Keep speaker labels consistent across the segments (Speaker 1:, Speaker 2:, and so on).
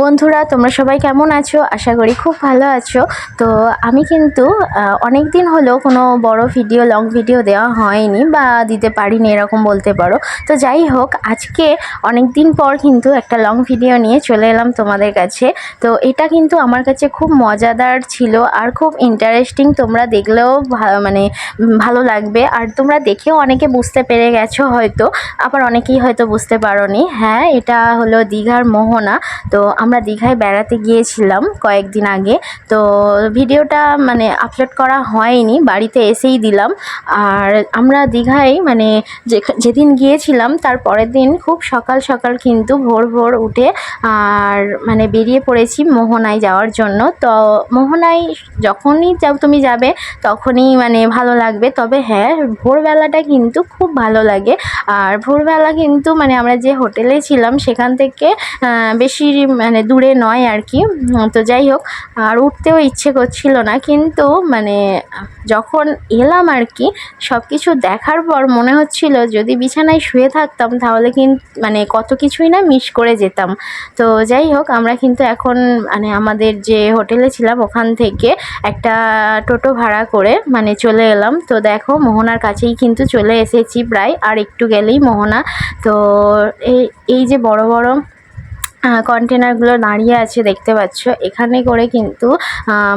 Speaker 1: বন্ধুরা, তোমরা সবাই কেমন আছো? আশা করি খুব ভালো আছো। তো আমি কিন্তু অনেক দিন হলো কোনো বড় ভিডিও লং ভিডিও দেওয়া হয়নি বা দিতে পারিনি, এরকম বলতে পারো। তো যাই হোক, আজকে অনেক দিন পর কিন্তু একটা লং ভিডিও নিয়ে চলে এলাম তোমাদের কাছে। তো এটা কিন্তু আমার কাছে খুব মজাদার ছিল আর খুব ইন্টারেস্টিং তোমরা দেখলেও মানে ভালো লাগবে। আর তোমরা দেখেও অনেকে বুঝতে পেরে গেছো হয়তো, আবার অনেকেই হয়তো বুঝতে পারোনি। হ্যাঁ এটা হলো দীঘার মোহনা। তো আমরা দীঘায় বেড়াতে গিয়েছিলাম কয়েকদিন আগে। তো ভিডিওটা মানে আপলোড করা হয়নি, বাড়িতে এসেই দিলাম। আর আমরা দীঘায় মানে যেদিন গিয়েছিলাম, তার পরের দিন খুব সকাল সকাল কিন্তু ভোর ভোর উঠে, আর মানে বেরিয়ে পড়েছি মোহনায় যাওয়ার জন্য। তো মোহনায় যখনই যাও তুমি যাবে, তখনই মানে ভালো লাগবে। তবে হ্যাঁ ভোরবেলাটা কিন্তু খুব ভালো লাগে। আর ভোরবেলা কিন্তু মানে আমরা যে হোটেলে ছিলাম, সেখান থেকে বেশি মানে দূরে নয় আর কি। তো যাই হোক, আর উঠতেও ইচ্ছে করছিল না, কিন্তু মানে যখন এলাম আর কি সব কিছু দেখার পর মনে হচ্ছিল যদি বিছানায় শুয়ে থাকতাম, তাহলে কিন্তু মানে কত কিছুই না মিস করে যেতাম। তো যাই হোক, আমরা কিন্তু এখন মানে আমাদের যে হোটেলে ছিলাম, ওখান থেকে একটা টোটো ভাড়া করে মানে চলে এলাম। তো দেখো, মোহনার কাছেই কিন্তু চলে এসেছি প্রায়, আর একটু গেলেই মোহনা। তো এই এই যে বড় বড় কন্টেনারগুলো দাঁড়িয়ে আছে দেখতে পাচ্ছ। এখানে করে কিন্তু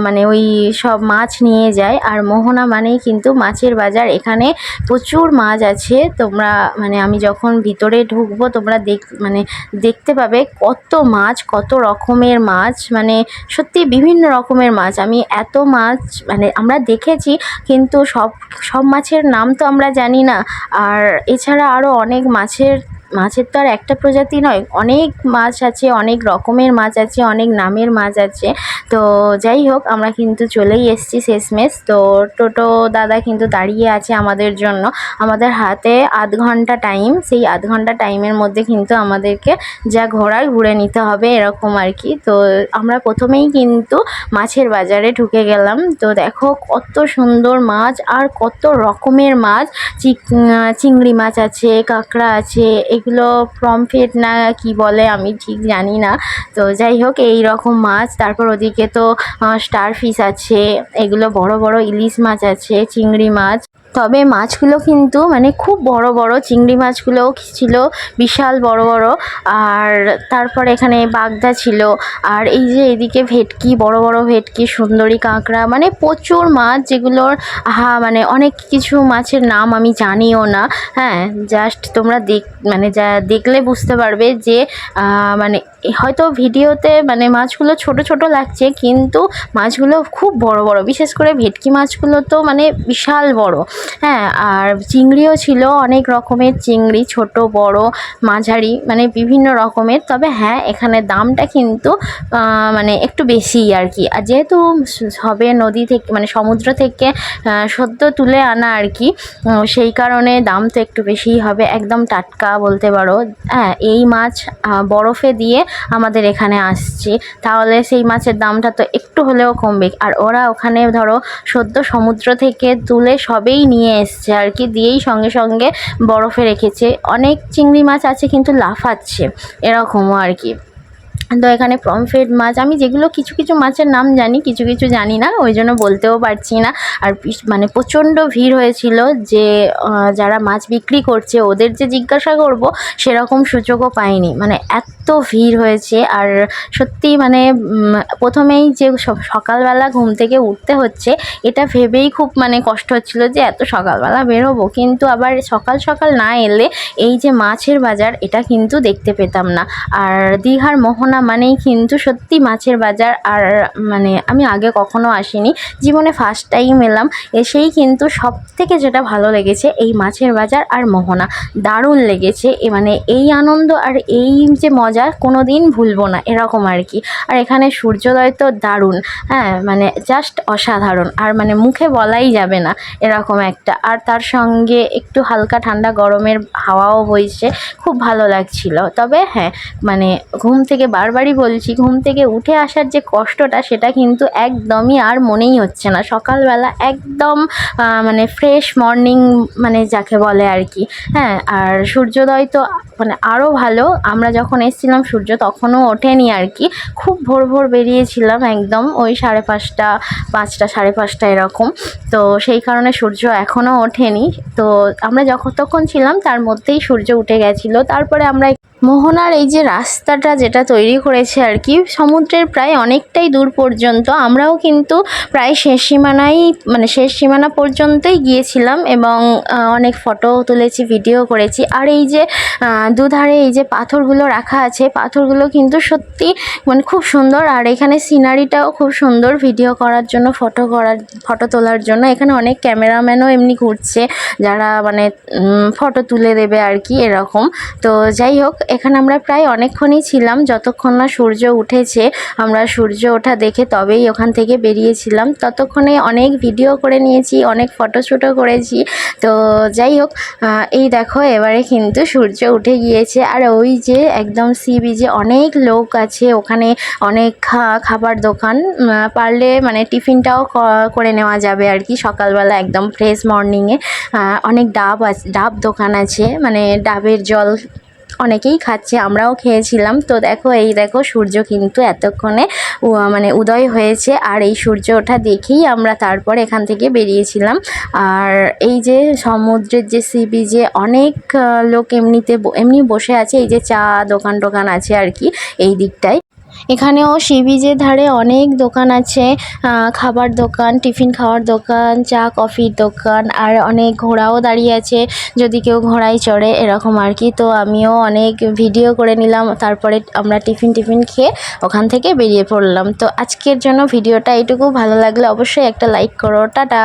Speaker 1: মানে ওই সব মাছ নিয়ে যায়। আর মোহনা মানেই কিন্তু মাছের বাজার। এখানে প্রচুর মাছ আছে। তোমরা মানে আমি যখন ভিতরে ঢুকবো, তোমরা দেখ মানে দেখতে পাবে কত মাছ, কত রকমের মাছ। মানে সত্যি বিভিন্ন রকমের মাছ। আমি এত মাছ মানে আমরা দেখেছি, কিন্তু সব সব মাছের নাম তো আমরা জানি না। আর এছাড়া আরও অনেক মাছের মাছের তো আর একটা প্রজাতি নয়, অনেক মাছ আছে, অনেক রকমের মাছ আছে, অনেক নামের মাছ আছে। তো যাই হোক, আমরা কিন্তু চলেই এসেছি শেষমেশ। তো টোটো দাদা কিন্তু দাঁড়িয়ে আছে আমাদের জন্য। আমাদের হাতে আধ ঘণ্টা টাইম সেই আধ ঘণ্টা টাইমের মধ্যে কিন্তু আমাদেরকে যা ঘোরার ঘুরে নিতে হবে এরকম আর কি। তো আমরা প্রথমেই কিন্তু মাছের বাজারে ঢুকে গেলাম। তো দেখো কত সুন্দর মাছ আর কত রকমের মাছ। চিংড়ি মাছ আছে, কাঁকড়া আছে এগুলো প্রমফেট না কি বলে আমি ঠিক জানি না। তো যাই হোক এই রকম মাছ। তারপর ওদিকে তো স্টার ফিশ আছে। এগুলো বড় বড় ইলিশ মাছ আছে, চিংড়ি মাছ। তবে মাছগুলো কিন্তু মানে খুব বড় বড়, চিংড়ি মাছগুলোও ছিল, বিশাল বড় বড়। আর তারপর এখানে বাগদা ছিল। আর এই যে এদিকে ভেটকি, বড় বড় ভেটকি, সুন্দরী কাঁকড়া মানে প্রচুর মাছ যেগুলোর হা মানে অনেক কিছু মাছের নাম আমি জানিও না। হ্যাঁ জাস্ট তোমরা দেখ মানে যা দেখলে বুঝতে পারবে যে মানে হয়তো ভিডিওতে মানে মাছগুলো ছোট ছোট লাগছে, কিন্তু মাছগুলো খুব বড় বড়। বিশেষ করে ভেটকি মাছগুলো তো মানে বিশাল বড়। হ্যাঁ আর চিংড়িও ছিল, অনেক রকমের চিংড়ি, ছোট, বড়, মাঝারি মানে বিভিন্ন রকমের। তবে হ্যাঁ এখানে দামটা কিন্তু মানে একটু বেশিই আর কি। আর যেহেতু সবে নদী থেকে মানে সমুদ্র থেকে সদ্য তুলে আনা আর কি সেই কারণে দাম তো একটু বেশিই হবে। একদম টাটকা বলতে পারো। হ্যাঁ এই মাছ বরফে দিয়ে আমাদের এখানে আসছে। তাহলে সেই মাছের দামটা তো একটু হলেও কমবে। আর ওরা ওখানে ধরো সদ্য সমুদ্র থেকে তুলে সবেই নিয়ে এসছে আর কি, দিয়েই সঙ্গে সঙ্গে বরফে রেখেছে। অনেক চিংড়ি মাছ আছে কিন্তু লাফাচ্ছে, এরকমও আর কি। তো এখানে পমফ্রেট মাছ, আমি যেগুলো কিছু কিছু মাছের নাম জানি, কিছু কিছু জানি না, ওই জন্য বলতেও পারছি না। আর মানে প্রচণ্ড ভিড় হয়েছিল যে যারা মাছ বিক্রি করছে, ওদের যে জিজ্ঞাসা করব, সেরকম সুযোগও পাইনি। মানে এত ভিড় হয়েছে, আর সত্যি মানে প্রথমেই যে সকালবেলা ঘুম থেকে উঠতে হচ্ছে, এটা ভেবেই খুব মানে কষ্ট হচ্ছিল যে, এত সকালবেলা বেরোবো। কিন্তু আবার সকাল সকাল না এলে, এই যে মাছের বাজার, এটা কিন্তু দেখতে পেতাম না। আর দীঘার মোহনা মানেই কিন্তু সত্যি মাছের বাজার আর মানে আমি আগে কখনো আসিনি। জীবনে ফার্স্ট টাইম এলাম, এসেই কিন্তু সব থেকে যেটা ভালো লেগেছে এই মাছের বাজার আর মোহনা। দারুণ লেগেছে, এ মানে এই আনন্দ আর এই যে মজা কোনো দিন ভুলবো না, এরকম আর কি। আর এখানে সূর্যোদয় তো দারুণ হ্যাঁ মানে জাস্ট অসাধারণ, আর মানে মুখে বলাই যাবে না, এরকম একটা। আর তার সঙ্গে একটু হালকা ঠান্ডা গরমের হাওয়াও বইছে, খুব ভালো লাগছিল। তবে হ্যাঁ মানে ঘুম থেকে বার বারবারই বলছি, ঘুম থেকে উঠে আসার যে কষ্টটা, সেটা কিন্তু একদমই আর মনেই হচ্ছে না। সকালবেলা একদম মানে ফ্রেশ মর্নিং মানে যাকে বলে আর কি। হ্যাঁ আর সূর্যোদয় তো মানে আরও ভালো। আমরা যখন এসেছিলাম, সূর্য তখনও ওঠেনি আর কি। খুব ভোর ভোর বেরিয়েছিলাম একদম, ওই সাড়ে পাঁচটা পাঁচটা, সাড়ে পাঁচটা এরকম। তো সেই কারণে সূর্য এখনও ওঠেনি। তো আমরা যখন, তখন ছিলাম, তার মধ্যেই সূর্য উঠে গেছিল। তারপরে আমরা মোহনার এই যে রাস্তাটা যেটা তৈরি করেছে আর কি, সমুদ্রের প্রায় অনেকটাই দূর পর্যন্ত। আমরাও কিন্তু প্রায় শেষ সীমানায় মানে শেষ সীমানা পর্যন্তই গিয়েছিলাম এবং অনেক ফটো তুলেছি ভিডিও করেছি। আর এই যে দুধারে এই যে পাথরগুলো রাখা আছে, পাথরগুলো কিন্তু সত্যি মানে খুব সুন্দর। আর এখানে সিনারিটাও খুব সুন্দর ভিডিও করার জন্য ফটো করার ফটো তোলার জন্য। এখানে অনেক ক্যামেরাম্যানও এমনি ঘুরছে, যারা মানে ফটো তুলে দেবে আর কি, এরকম। তো যাই হোক এখানে আমরা প্রায় অনেকক্ষণই ছিলাম। যতক্ষণ না সূর্য উঠেছে, আমরা সূর্য ওঠা দেখে তবেই ওখান থেকে বেরিয়েছিলাম। ততক্ষণে অনেক ভিডিও করে নিয়েছি, অনেক ফটোশ্যুটও করেছি। তো যাই হোক এই দেখো, এবারে কিন্তু সূর্য উঠে গিয়েছে। আর ওই যে একদম সি বিচে অনেক লোক আছে, ওখানে অনেক খাবার দোকান। পারলে মানে টিফিনটাও করে নেওয়া যাবে আর কি সকালবেলা একদম ফ্রেশ মর্নিংয়ে অনেক ডাব আছে, ডাব দোকান আছে মানে ডাবের জল অনেকেই খাচ্ছে, আমরাও খেয়েছিলাম। তো দেখো, এই দেখো সূর্য কিন্তু এতক্ষণে মানে উদয় হয়েছে। আর এই সূর্য ওঠা দেখেই আমরা তারপর এখান থেকে বেরিয়েছিলাম। আর এই যে সমুদ্রের যে সি বিচে অনেক লোক এমনিতে এমনি বসে আছে। এই যে চা দোকান টোকান আছে আর কি, এই দিকটায়। এখানেও সি বিচের ধারে অনেক দোকান আছে খাবার দোকান, টিফিন খাওয়ার দোকান, চা, কফির দোকান, আর অনেক ঘোড়াও দাঁড়িয়ে আছে, যদি কেউ ঘোড়ায় চড়ে এরকম আর কি। তো আমিও অনেক ভিডিও করে নিলাম, তারপরে আমরা টিফিন টিফিন খেয়ে ওখান থেকে বেরিয়ে পড়লাম। তো আজকের জন্য ভিডিওটা এইটুকু ভালো লাগলে অবশ্যই একটা লাইক করো। টাটা!